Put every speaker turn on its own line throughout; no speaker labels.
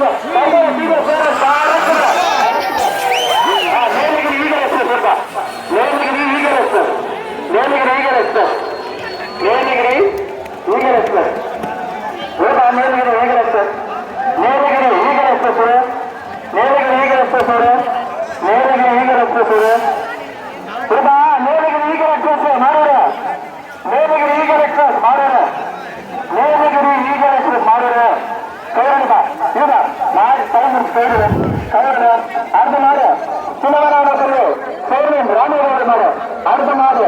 ದೀಪ ಬೇಡ ಸಾಲ ಬೇಲಿ ಗಿಡ ಈಗ ಇರುತ್ತೆ ಸ್ವಲ್ಪ ಸರ್ ಮೇಲಿನ ಗಿಡ ಸರ್ ಬೇವಿನ ಗಿಡ ಈಗ ಇರತ್ತೆ ಸರ್ ಮೇಲ ಗಿಡ ಸರ್ ಮೇಲಿನ ಗಿಡ ಸರ್ மாடு அடுத்த மாடு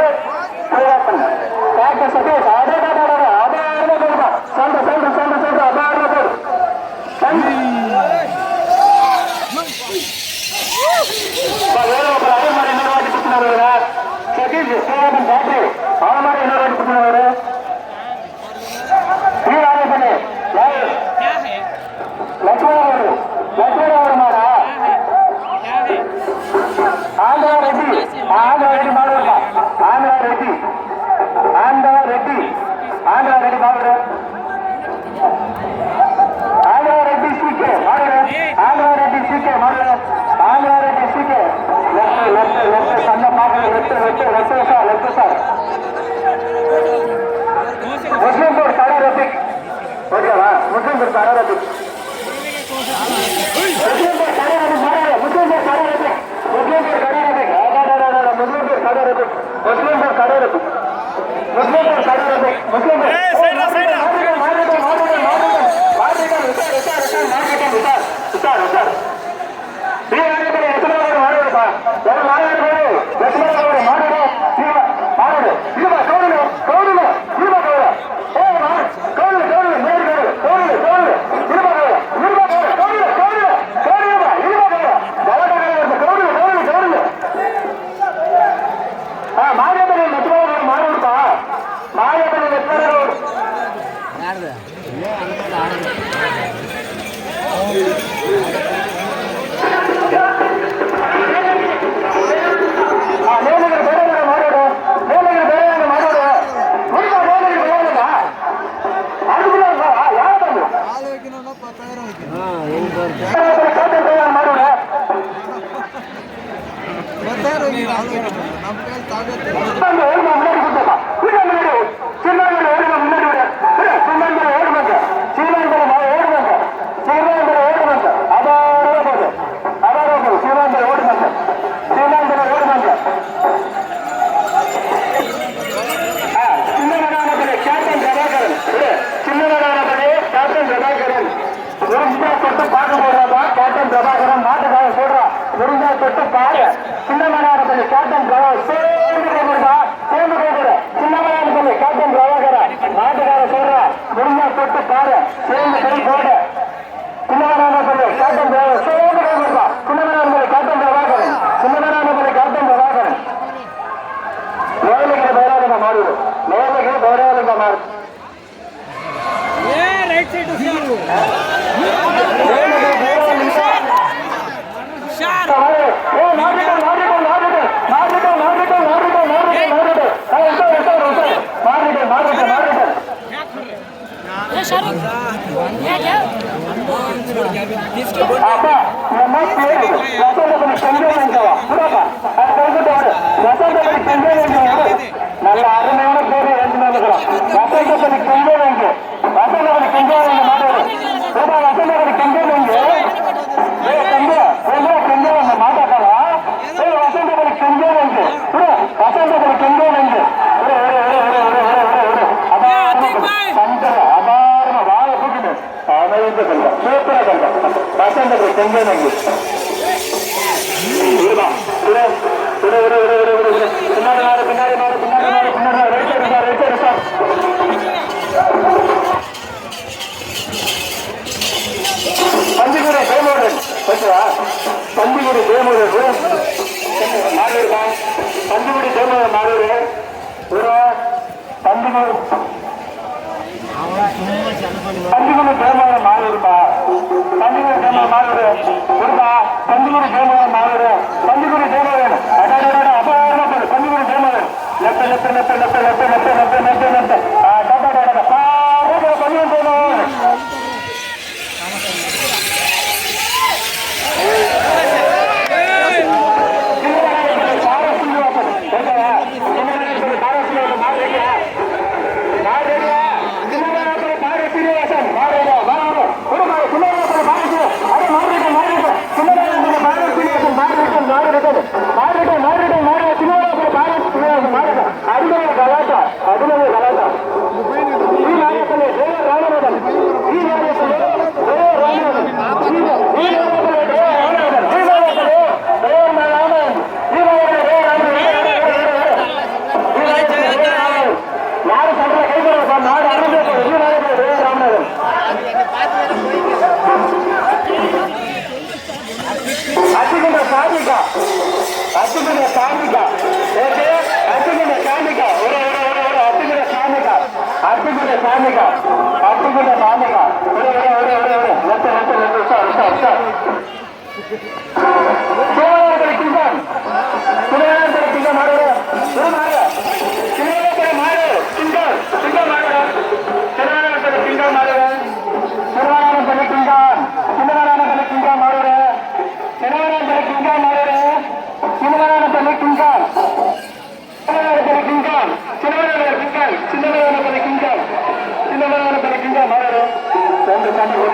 सके परिवर्तन सके सारे ಮಾಡಿದ ಬಾಗಲವಾರ ಡಿಸ್ಟಿಕ್ಗೆ ಸಣ್ಣ ಮುಸ್ಲಿಂ ಓಕೆವಾ ಮುಸ್ಲಿಂ ಬೋರ್ಡ್ ಸಾರಾ ರಫಿಕ್ ಮುಸ್ಲಿಂ ಬೋರ್ಡ್ ಸಾರಾ ರಫಿಕ್ ಕಡೆ ರಫಿಕ್ ಮುಸ್ಲಿಂ ಬೋರ್ಡ್ ಕಡೆ ರಫಿಕ್ ಮುಸ್ಲಿಂ ಬೋರ್ಡ್ ಕಡೆ ರಫಿಕ್ ಮುಸ್ಲಿಂ ಕಡೆ ಮುಸ್ಲಿಂ
பேர் நம்ம பேர் தாக்கத்தில்
கேப்டன் பிரபாஸ் சேர்ந்து கை கொடுத்தா சேர்ந்து கை கொடு சின்னமலையான்னு சொல்லு கேப்டன் பிரபாகரன் நாட்டுக்காரன் சொல்றான் முடிஞ்சா தொட்டு பாரு சேர்ந்து ஓகேவா பண்டிகுடி தேமுரு மாலூர் பண்டிகுடி தேமுரு மாலூர் ஒரு பண்டிகுடி பண்டிகுடி தேமுரு மாலூர்ப்பா பண்டிகுடி தேமுரு மாலூர் ஒருப்பா பண்டிகுடி தேமுரு மாலூர் பண்டிகுடி தேமுரு அடாடா அபாரமா பண்டிகுடி தேமுரு left left left left left left left left left కార్మిక పట్టుకుంటే కార్మిక ఒరే ఒరే ఒరే ఒరే ఒరే ఒక్క ఒక్క ఒక్క ఒకసారి ఒకసారి ఒకసారి Thank you.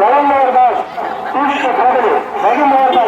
கடம்பவர் தாஸ். சூரிய சோதனை மகிமோகன்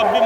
அப்படின்னு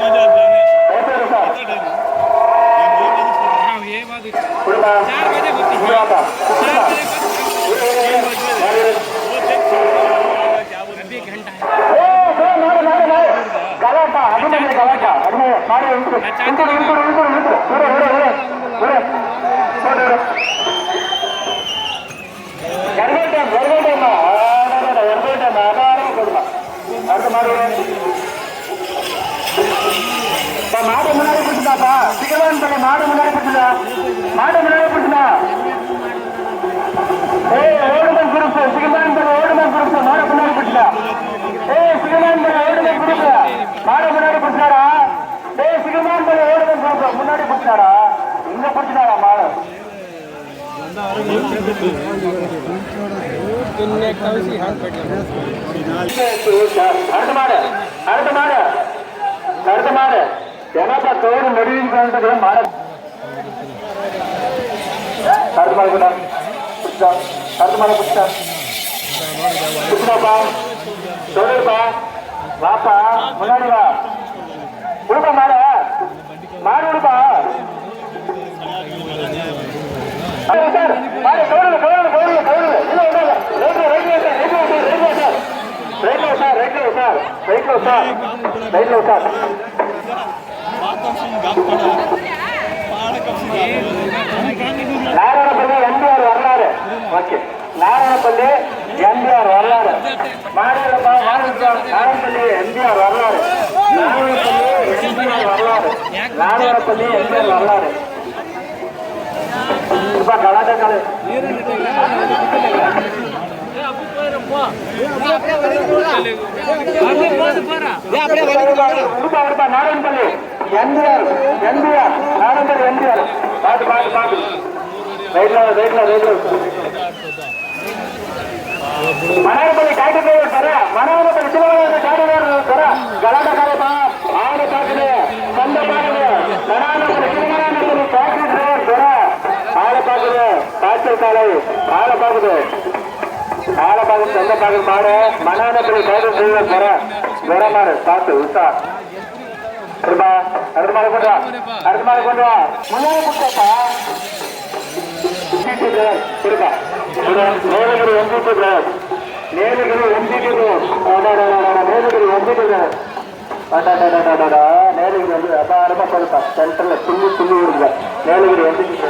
வாப்பா முன்னாடி வா மாடு மாடு லைட்ல சார் லைட்ல சார் நாராயணப்பள்ளி எம்ஜிஆர் வரலாறு. ஓகே. நாராயணப்பள்ளி எம்ஜிஆர் வரலாறு. மாநிலப்பா நாராயணப்பள்ளி எம்ஜிஆர் வரலாறு. நாராயணப்பள்ளி எம்ஜிஆர் வரலாறு. நாராயணப்பள்ளி எம்ஜிஆர் வரலாறு. இப்ப கலாச்சார நாராயணபள்ளி எம்ஜிஆர் எம்ஜிஆர் நாராயணபள்ளி எம்ஜிஆர் பாட்டு பாட்டு பாட்டு ரைட்ல ரைட்ல ரைட்ல மனோரபள்ளி டைட்டில் டிரைவர் ஆழபாகம் சந்தபாகம் மாற மனானப்பள்ளி பயிர் செய்வ குற குறமாறு பார்த்து உஷா. அருமா அருமாறு கொண்டா அருமாறு கொண்டா முன்னாடி கொடுத்தாப்பா. கொடுப்பா நேரடி வந்துட்டு நேரடி வந்துட்டு நேரடி வந்துட்டு நேரடி வந்து அப்பா அருமா சொல்லுப்பா. சென்டர்ல துள்ளி துள்ளி விடுங்க நேரடி வந்துட்டு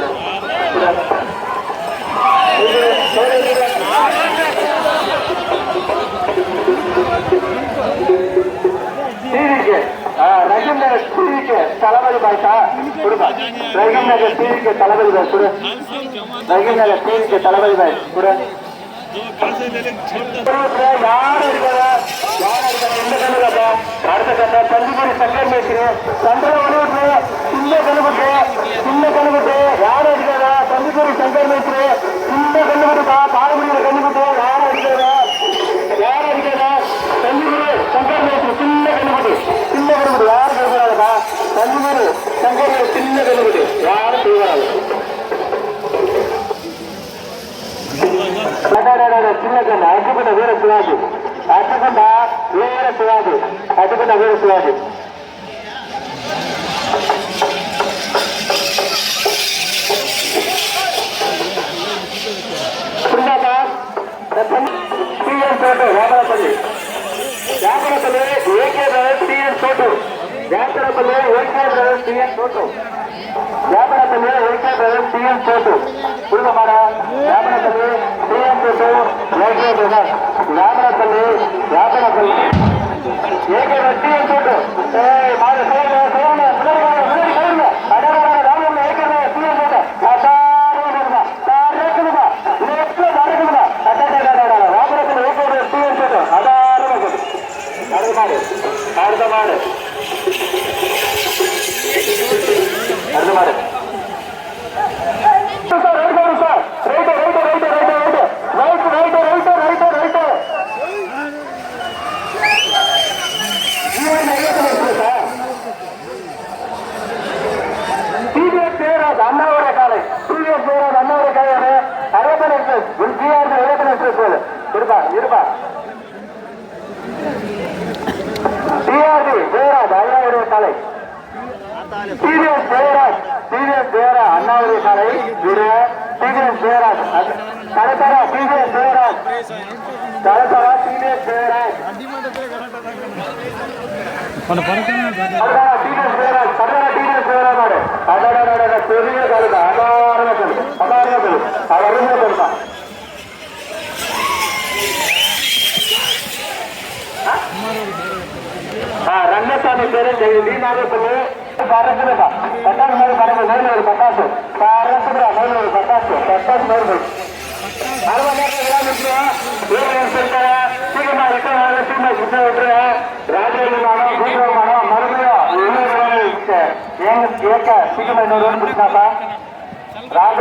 டிவிக்கு ரகம் நகர் டிவிக்கு தளபதி பாய்சா கொடுப்பா. ரகம் நகர் டிவிக்கு தளபதி பாய் கொடு. ரகம் நகர் டிவிக்கு தளபதி பாய் கொடு அடுத்த கட்ட தஞ்சிபுரி சக்கர மேஸ்திரி. சந்திர வலியுறு சின்ன கழுவுட்டு சின்ன கழுவுட்டு யார் அடிக்காதா தஞ்சிபுரி சங்கர் மேஸ்திரி. சின்ன கழுவுட்டுப்பா రాజన్న అటుకున్న వీర శివాజీ అటుకున్న Veera Shivaji అటుకున్న Veera Shivaji Vyaparapalli Vyaparapalli AK brothers TN చోటు వ్యాపారపల్లి ఏకే బ్రదర్స్ టిఎన్ చోటు వ్యాపారపల్లి ఏకే బ్రదర్స్ టిఎన్ చోటు ఇప్పుడు మన వ్యాపారపల్లి టిఎన్ చోటు ಯಾಪನಪಲ್ಲಿ ಯಾಪನಪಲ್ಲಿ ಏಕೆ ರಟ್ಟಿ ಅಂದ್ಬಿಟ್ಟು ಏ ಮಾಡಿ ಸೇರಿದ ಸೇರಿದ ಮುಂದಡಿ ಮುಂದಡಿ ಸೇರಿದ ಅಡೇ ರಾಮ ಏಕೆ ಸೇರಿದ ಅರ್ಧ ಮಾಡು ಅರ್ಧ ಮಾಡು பெரிய கருதா அபாரண கருது அபாரண கருது அவருமே கருதா ரங்கசாமி பேரு லீனாகப்பள்ளி பரசுரா பட்டாசு மேல பரம்பு மேல ஒரு பட்டாசு பரசுரா மேல ஒரு பட்டாசு பட்டாசு மேல அறுபது நேரத்தில் சீக்கிரமா இருக்கணும் சின்ன வெட்டுற ராஜேந்திரமானம் சூத்திரமானம் மறுபடியும் ஏக்க சீக்கிரம் இன்னொரு ராஜ